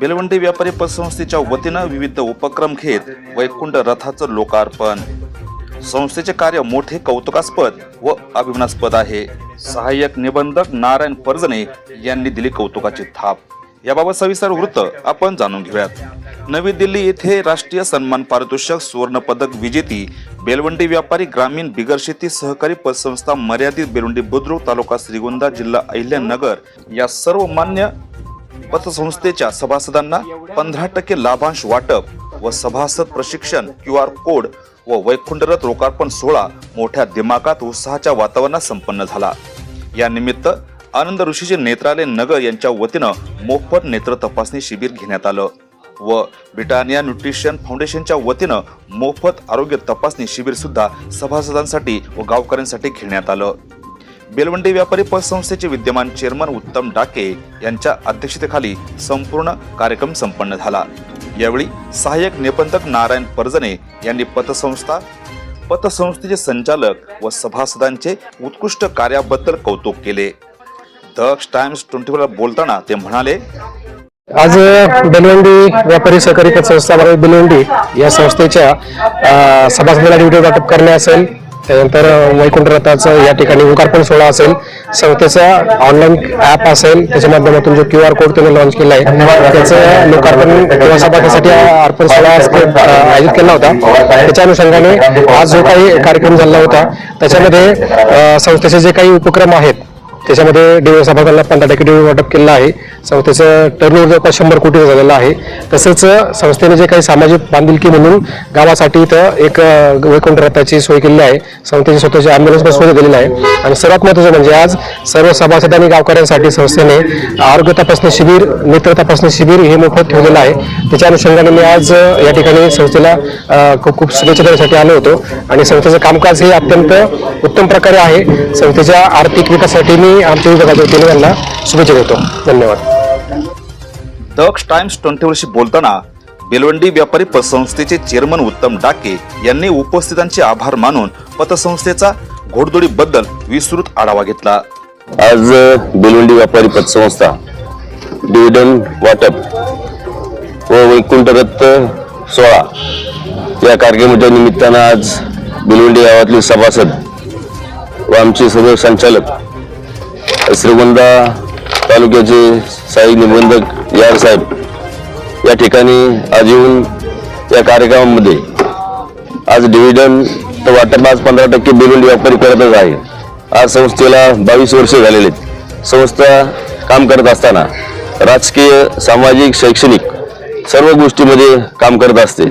बेलवंडी व्यापारी पतसंस्थेच्या वतीनं विविध उपक्रम घेत वैकुंठ रथाचं लोकार्पण. संस्थेचे कार्य मोठे कौतुकास्पद व अभिमानास्पद आहे. सहाय्यक निबंधक नारायण परजणे यांनी दिली कौतुकाची थाप. याबाबत सविस्तर वृत्त आपण जाणून घेऊयात. नवी दिल्ली येथे राष्ट्रीय सन्मान पारितोषिक सुवर्ण पदक विजेती बेलवंडी व्यापारी ग्रामीण बिगर शेती सहकारी पतसंस्था मर्यादित बेलवंडी बुद्रुक तालुका श्रीगोंदा जिल्हा अहिल्यानगर या सर्व मान्य पतसंस्थेच्या सभासदांना पंधरा टक्के लाभांश वाटप व सभासद प्रशिक्षण क्यू आर कोड व वैकुंठरथ लोकार्पण सोहळा मोठ्या दिमागात उत्साहाच्या वातावरणात संपन्न झाला. या निमित्त आनंद ऋषीचे नेत्रालय नगर यांच्या वतीनं मोफत नेत्र तपासणी शिबिर घेण्यात आलं व ब्रिटानिया न्यूट्रिशन फाउंडेशनच्या वतीनं मोफत आरोग्य तपासणी शिबिर सुद्धा सभासदांसाठी व गावकऱ्यांसाठी घेण्यात आलं. बेलवंडी व्यापारी पतसंस्थेचे विद्यमान चेअरमन उत्तम डाके यांच्या अध्यक्षतेखाली संपूर्ण कार्यक्रम संपन्न झाला. यावेळी सहाय्यक निबंधक नारायण परजने यांनी पतसंस्था पतसंस्थेचे संचालक व सभासदांचे उत्कृष्ट कार्याबद्दल कौतुक केले. दक्ष टाइम्स ट्वेंटी फोर बोलताना ते म्हणाले आज बेलवंडी व्यापारी सहकारी पतसंस्था बेलवंडी या संस्थेच्या अ, सभासदांना डिव्हिडंड वाटप करणे असेल. त्यानंतर वैकुंठ रथाचं या ठिकाणी लोकार्पण सोहळा असेल. संस्थेचा ऑनलाईन ऍप असेल त्याच्या माध्यमातून जो क्यू आर कोड त्यांनी लॉन्च केला आहे त्याचं लोकार्पण किंवा सभासदांसाठी अर्पण सोहळा आयोजित केला होता. त्याच्या अनुषंगाने आज जो काही कार्यक्रम झाला होता त्याच्यामध्ये संस्थेचे जे काही उपक्रम आहेत त्याच्यामध्ये डिओ सभागाला पंधरा टक्के डिओ वाटप केलेलं आहे. संस्थेचं टर्नओव्हर जवळपास शंभर कोटी झालेलं आहे. तसंच संस्थेने जे काही सामाजिक बांधिलकी म्हणून गावासाठी इथं एक वैकुंठ रथाची सोय केलेली आहे. संस्थेची स्वतःची ॲम्ब्युलन्स पण सोय केलेली आहे. आणि सर्वात महत्त्वाचं म्हणजे आज सर्व सभासद आणि गावकऱ्यांसाठी संस्थेने आरोग्य तपासणी शिबिर नेत्र तपासणी शिबिर हे मोफत ठेवलेलं आहे. त्याच्या अनुषंगाने मी आज या ठिकाणी संस्थेला खूप खूप शुभेच्छा देण्यासाठी आलो होतो. आणि संस्थेचं कामकाज हे अत्यंत उत्तम प्रकारे आहे. संस्थेच्या आर्थिक विकासासाठी मी आमच्या विभागाच्या वतीने त्यांना शुभेच्छा देतो. धन्यवाद. दक्ष टाइम्स ट्वेंटी वर्षी बोलताना बेलवंडी व्यापारी पतसंस्थेचे चेअरमन उत्तम डाके यांनी उपस्थितांचे आभार मानून पतसंस्थेचा घोडदोडीबद्दल विस्तृत आढावा घेतला. आज बेलवंडी व्यापारी पतसंस्था डिव्हिडंड वाटप व वैकुंठ रथ सोहळा या कार्यक्रमाच्या निमित्तानं आज बेलवंडी गावातले सभासद व आमचे सर्व संचालक श्रीगोंदा तालुक्याचे साई निबंधक यार साहेब या ठिकाणी आज येऊन या कार्यक्रमामध्ये आज डिव्हिडंड वाटप आज पंधरा टक्के बेलवंडी व्यापारी करतच आहे. आज संस्थेला बावीस वर्षे झालेले आहेत. संस्था काम करत असताना राजकीय सामाजिक शैक्षणिक सर्व गोष्टीमध्ये काम करत असते.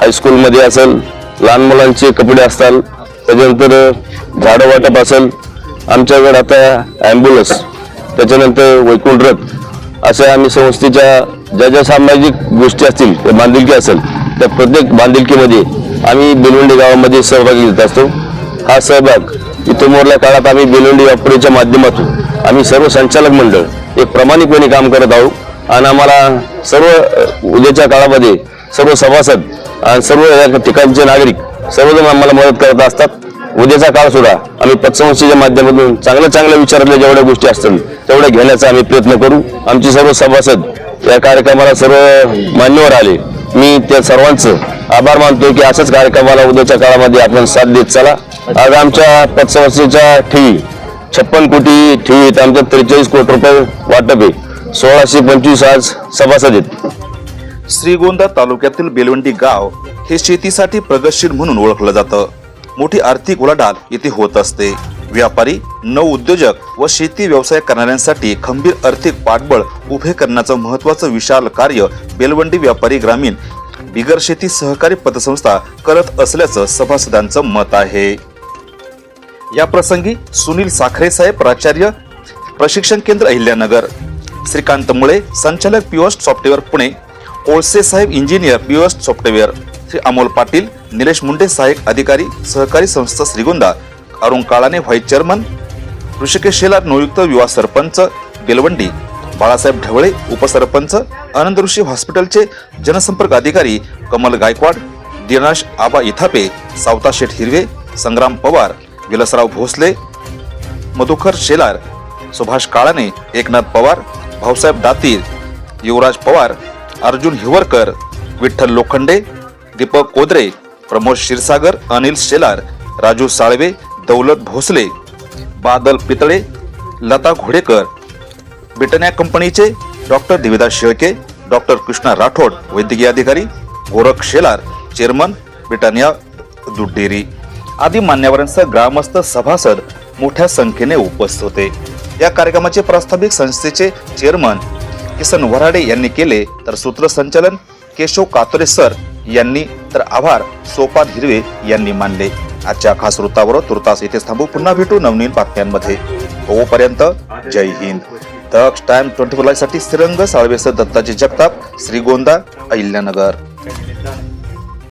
हायस्कूलमध्ये असेल लहान मुलांचे कपडे असतात त्याच्यानंतर झाडं वाटप असेल आमच्याकडे आता ॲम्ब्युलन्स त्याच्यानंतर वैकुंठ रथ अशा आम्ही संस्थेच्या ज्या ज्या सामाजिक गोष्टी असतील त्या बांधिलकी असेल त्या प्रत्येक बांधिलकीमध्ये आम्ही बेलवंडी गावामध्ये सहभागी घेत असतो. हा सहभाग इथोमोरल्या काळात आम्ही बेलवंडी व्यापारीच्या माध्यमातून आम्ही सर्व संचालक मंडळ एक प्रामाणिकपणे काम करत आहोत. आणि आम्हाला सर्व उद्याच्या काळामध्ये सर्व सभासद आणि सर्व ठिकाणचे नागरिक सर्वजण आम्हाला मदत करत असतात. उद्याचा काळ सुद्धा आम्ही पतसंस्थेच्या माध्यमातून चांगल्या चांगल्या विचारातल्या जेवढ्या गोष्टी असतील तेवढ्या घेण्याचा आम्ही प्रयत्न करू. आमचे सर्व सभासद या कार्यक्रमाला सर्व मान्यवर आले. मी त्या सर्वांचं आभार मानतो की अशाच कार्यक्रमाला उद्याच्या काळामध्ये आपण साथ देत चला. आज आमच्या पतसंस्थेच्या ठेवी छप्पन कोटी ठेवी आमच्या त्रेचाळीस कोटी रुपये वाटप आहे. सोळाशे पंचवीस आज सभासद आहेत. श्रीगोंदा तालुक्यातील बेलवंडी गाव हे शेतीसाठी प्रगतशील म्हणून ओळखलं जातं. मोठी आर्थिक उलाढाल येथे होत असते. व्यापारी नव उद्योजक व शेती व्यवसाय करणाऱ्यांसाठी खंबीर आर्थिक पाठबळ उभे करण्याचं महत्वाचं विशाल कार्य बेलवंडी व्यापारी ग्रामीण बिगर शेती सहकारी पतसंस्था करत असल्याचं सभासदांचं मत आहे. या प्रसंगी सुनील साखरे साहेब प्राचार्य प्रशिक्षण केंद्र अहिल्यानगर. श्रीकांत मुळे संचालक पिओस्ट सॉफ्टवेअर पुणे. कोळसे साहेब इंजिनियर पिओस्ट सॉफ्टवेअर. श्री अमोल पाटील निलेश मुंडे सहाय्यक अधिकारी सहकारी संस्था श्रीगोंदा अरुण काळाने व्हाईस चेअरमन ऋषिकेश शेलार नियुक्त युवा सरपंच बेलवंडी बाळासाहेब ढवळे उपसरपंच आनंद ऋषी हॉस्पिटलचे जनसंपर्क अधिकारी कमल गायकवाड दिनाश आबा इथापे सावता शेठ हिरवे संग्राम पवार विलासराव भोसले मधुकर शेलार सुभाष काळाने एकनाथ पवार भाऊसाहेब दातीर युवराज पवार अर्जुन हिवरकर विठ्ठल लोखंडे दीपक कोदरे प्रमोद क्षीरसागर अनिल शेलार राजू साळवे दौलत भोसले बादल पितळे लता घोडेकर. ब्रिटन्या कंपनीचे डॉक्टर देविदास शेळके डॉक्टर कृष्णा राठोड वैद्यकीय अधिकारी गोरख शेलार चेअरमन ब्रिटानिया दूध डेअरी आदी मान्यवरांसह ग्रामस्थ सभासद मोठ्या संख्येने उपस्थित होते. या कार्यक्रमाचे प्रास्ताविक संस्थेचे चेअरमन किसन वराडे यांनी केले तर सूत्रसंचालन केशव कातोरे सर यांनी तर आभार. सोपान हिरवे यांनी मानले. आजच्या खास वृत्तावर तुर्तास इथेच थांबू. पुन्हा भेटू नवनीन बातम्यांमध्ये. तोपर्यंत जय हिंद. दक्ष टाइम ट्वेंटी फोरसाठी श्रीरंग साळवेसर दत्ताजी जगताप श्रीगोंदा अहिल्यानगर.